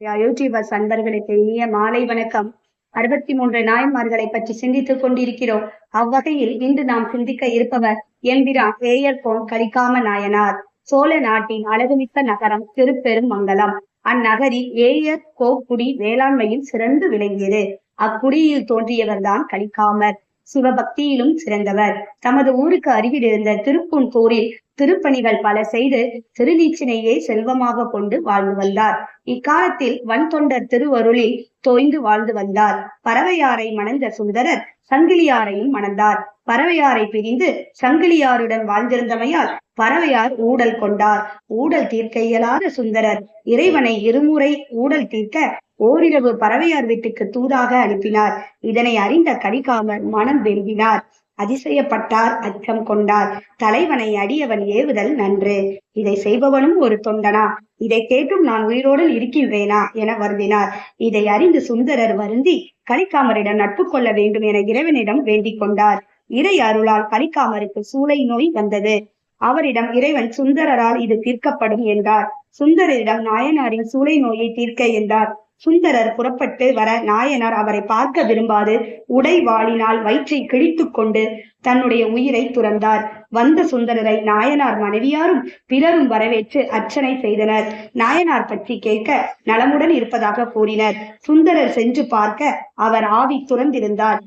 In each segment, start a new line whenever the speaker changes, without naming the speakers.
YouTubers அன்பர்களுக்கு இனிய மாலை வணக்கம். அறுபத்தி மூன்று நாயன்மார்களை பற்றி சிந்தித்துக் கொண்டிருக்கிறோம். அவ்வகையில் இன்று நாம் சிந்திக்க இருப்பவர் எம்பிரான் ஏயர் போன் கலிக்காம நாயனார். சோழ நாட்டின் அழகுமிக்க நகரம் திருப்பெருமங்கலம். அந்நகரி ஏயர் கோக்குடி வேளாண்மையில் சிறந்து விளங்கியது. அக்குடியில் தோன்றியவர்தான் கலிக்காமர் சிவபக்தியிலும் சிறந்தவர். தமது ஊருக்கு அருகில் இருந்த திருப்புன்தூரில் திருப்பணிகள் பல செய்து திருநீச்சினையே செல்வமாக கொண்டு வாழ்ந்து வந்தார். இக்காலத்தில் வன்தொண்டர் திருவருளில் தோய்ந்து வாழ்ந்து வந்தார். பறவையாரை மணந்த சுந்தரர் சங்கிலியாரையும் மணந்தார். பறவையாரை பிரிந்து சங்கிலியாருடன் வாழ்ந்திருந்தமையால் பறவையார் ஊடல் கொண்டார். ஊடல் தீர்க்க இயலாத சுந்தரர் இறைவனை இருமுறை ஊடல் தீர்க்க ஓரிரவு பறவையார் வீட்டுக்கு தூதாக அனுப்பினார். இதனை அறிந்த கரிகாமர் மனம் வெறுவினார் அதிசயப்பட்டார் அச்சம் கொண்டார். தலைவனை அடியவன் ஏவுதல் நன்று. இதை செய்பவனும் ஒரு தொண்டனா? இதை கேட்டும் நான் உயிரோடு இருக்கின்றேனா? என வருந்தினார். இதை அறிந்து சுந்தரர் வருந்தி கலிக்காமரிடம் நட்பு கொள்ள வேண்டும் என இறைவனிடம் வேண்டிக் கொண்டார். இறை அருளால் கலிக்காமருக்கு சூளை நோய் வந்தது. அவரிடம் இறைவன் சுந்தரரால் இது தீர்க்கப்படும் என்றார். சுந்தரரிடம் நாயனாரின் சூளை நோயை தீர்க்க என்றார். சுந்தரர் புறப்பட்டு வர நாயனார் அவரை பார்க்க விரும்பாது. உடை வாளினால் வயிற்றை கிழித்துக் கொண்டு தன்னுடைய உயிரை துறந்தார். வந்த சுந்தரரை நாயனார் மனைவியாரும் பிறரும் வரவேற்று அர்ச்சனை செய்தனர். நாயனார் பற்றி கேட்க நலமுடன் இருப்பதாக கூறினர். சுந்தரர் சென்று பார்க்க அவர் ஆவி துறந்திருந்தார்.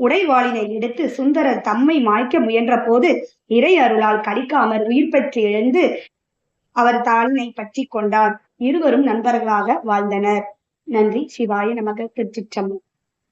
உடைவாளினை எடுத்து சுந்தரர் தம்மை மாய்க்க முயன்ற போது இறை அருளால் கடிக்காமற் உயிர் பெற்று எழுந்து அவர் தாளினை பற்றி கொண்டார். இருவரும் நண்பர்களாக வாழ்ந்தனர். நன்றி. சிவாய நமக. திருச்சிற்றம்பலம்.